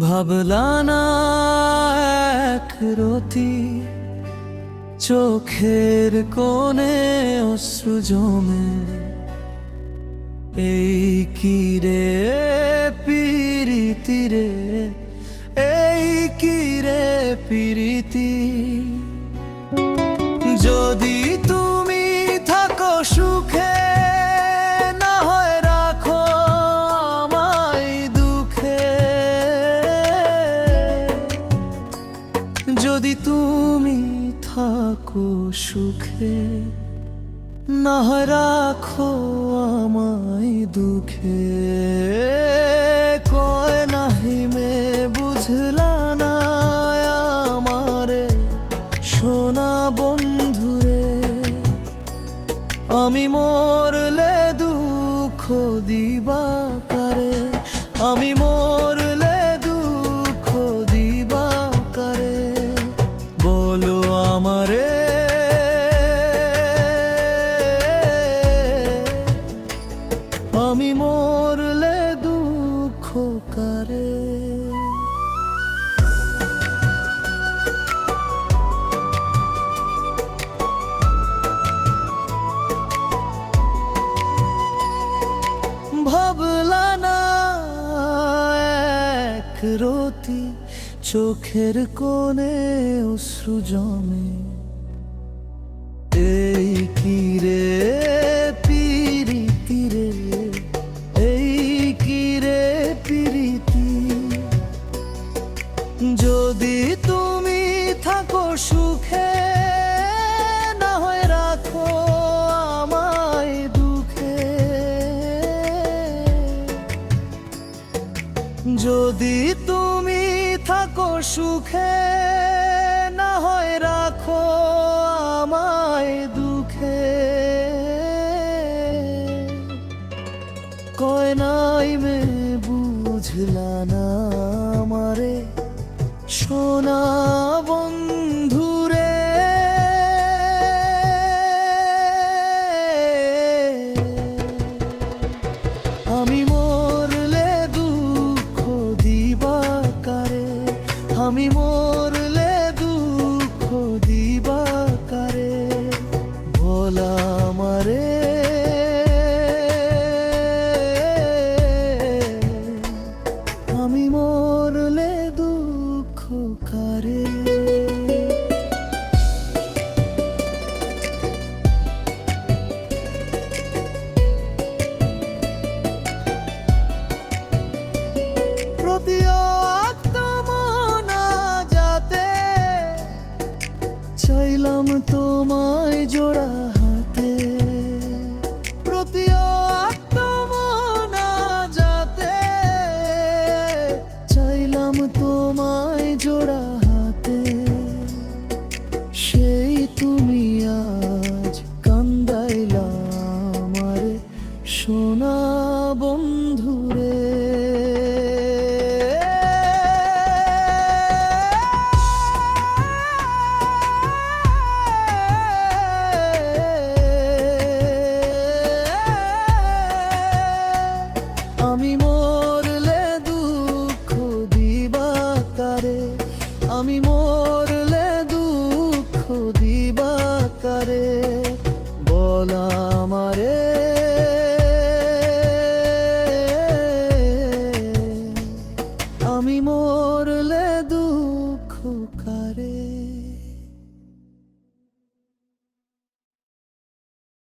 ভাবলা না এক রতি চোখের কোণে অশ্রু জমে। এই কি রে পিরিতি রে? এই কি রে পিরিতি থাকো সুখে, না হয় রাখো আমায় দুঃখে। কয় নাহি মে বুঝলা আমারে, সোনা বন্ধুরে, আমি মরলে দুঃখ দিবা কারে? আমি মরলে রতি চোখের কোণে অশ্রু জমে। এই কি রে পিরিতি রে? এই কি রে পিরিতি? যদি তুমি থাকো সুখে, না হয় যদি তুমি থাকো সুখে, না হয় রাখো আমায় দুঃখে। কয়নাই মে, বুঝলা না আমারে, সোনা বন্ধুরে আমি মরলে দুঃখ দিবা কারে? বলা আমারে। আমি মরলে দুঃখ কারে? করলে দুঃখ কারে?